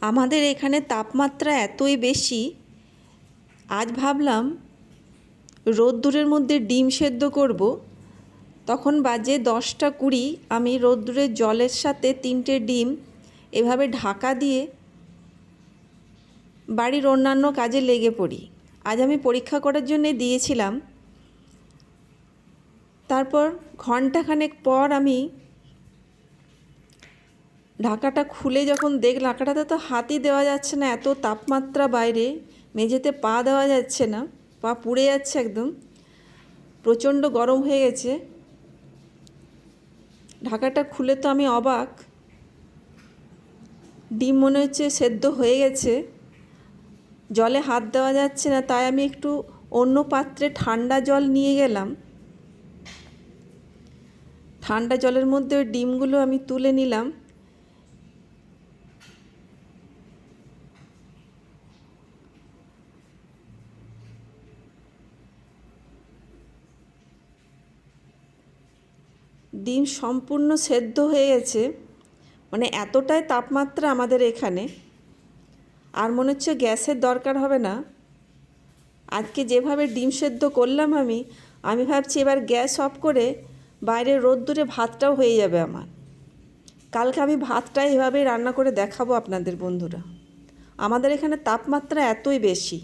আমাদের এখানে তাপমাত্রা এতই বেশি, আজ ভাবলাম রোদ্দুরের মধ্যে ডিম সেদ্ধ করব। তখন বাজে দশটা কুড়ি, আমি রোদ্দুরের জলের সাথে তিনটে ডিম এভাবে ঢাকা দিয়ে বাড়ির অন্যান্য কাজে লেগে পড়ি। আজ আমি পরীক্ষা করার জন্যে দিয়েছিলাম। তারপর ঘন্টাখানেক পর আমি ঢাকাটা খুলে যখন দেখ, ঢাকাটাতে তো হাতই দেওয়া যাচ্ছে না, এত তাপমাত্রা বাইরে, মেঝেতে পা দেওয়া যাচ্ছে না, পা পুড়ে যাচ্ছে একদম। প্রচণ্ড গরম হয়ে গেছে। ঢাকাটা খুলে তো আমি অবাক। ডিম মনে হচ্ছে সেদ্ধ হয়ে গেছে। জলে হাত দেওয়া যাচ্ছে না, তাই আমি একটু অন্য পাত্রে ঠান্ডা জল নিয়ে গেলাম। ঠান্ডা জলের মধ্যে ওই ডিমগুলো আমি তুলে নিলাম। ডিম সম্পূর্ণ সেদ্ধ হয়ে গেছে মানে এতটাই তাপমাত্রা আমাদের এখানে, আর মনে হচ্ছে গ্যাসের দরকার হবে না। আজকে যেভাবে ডিম সেদ্ধ করলাম আমি আমি ভাবছি এবার গ্যাস অফ করে বাইরে রোদ্দুরে ভাতটাও হয়ে যাবে আমার। কালকে আমি ভাতটা এভাবেই রান্না করে দেখাবো আপনাদের বন্ধুরা। আমাদের এখানে তাপমাত্রা এতই বেশি।